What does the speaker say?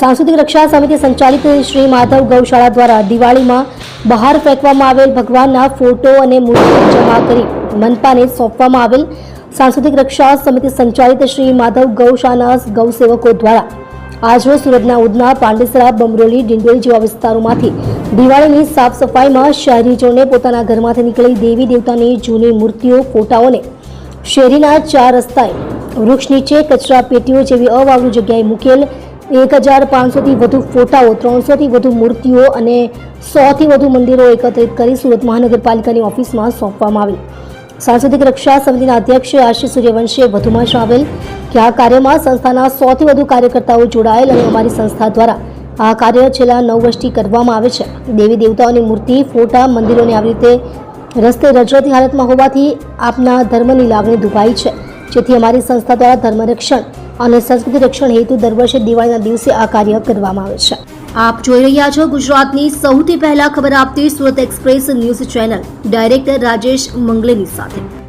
સાંસ્કૃતિક રક્ષા સમિતિ સંચાલિત શ્રી માધવ ગૌશાળા દ્વારા દિવાળીમાં બહાર ફેંકવામાં આવેલ ભગવાનના ફોટો અને મૂર્તિઓ જમા કરી મનપાને સોંપવામાં આવેલ સાંસ્કૃતિક રક્ષા સમિતિ સંચાલિત શ્રી માધવ ગૌશાળાના ગૌસેવકો દ્વારા. આજરોજ સુરતના ઉધના, પાંડેસરા, બમરોલી ડિંડોલી જેવા વિસ્તારોમાંથી દિવાળીની સાફ સફાઈમાં શહેરીજોને પોતાના ઘરમાંથી નીકળી દેવી દેવતાની જૂની મૂર્તિઓ, ફોટાઓને શેરીના ચાર રસ્તાએ વૃક્ષ નીચે કચરા પેટીઓ જેવી અવાવરૂ જગ્યાએ મૂકેલ એક હજાર પાંચસોથી વધુ ફોટાઓ, ત્રણસોથી વધુ મૂર્તિઓ અને સોથી વધુ મંદિરો એકત્રિત કરી સુરત મહાનગરપાલિકાની ઓફિસમાં સોંપવામાં આવેલ સાંસ્કૃતિક રક્ષા સમિતિના અધ્યક્ષ આશિષ સૂર્યવંશીએ વધુમાં જણાવેલ કે આ કાર્યમાં સંસ્થાના સોથી વધુ કાર્યકર્તાઓ જોડાયેલ અને અમારી સંસ્થા દ્વારા આ કાર્ય છેલ્લા નવ વર્ષથી કરવામાં આવે છે. દેવી દેવતાઓની મૂર્તિ, ફોટા, મંદિરોને આવી રીતે રસ્તે રજરતી હાલતમાં હોવાથી આપના ધર્મની લાગણી દુભાઈ છે. જેથી અમારી સંસ્થા દ્વારા ધર્મ રક્ષણ અને સંસ્કૃતિ રક્ષણ હેતુ દર વર્ષે દિવાળીના દિવસે આ કાર્ય કરવામાં આવે છે. આપ જોઈ રહ્યા છો ગુજરાતની સૌથી પહેલા ખબર આપતી Surat express news channel. Director Rajesh મંગલેની સાથે.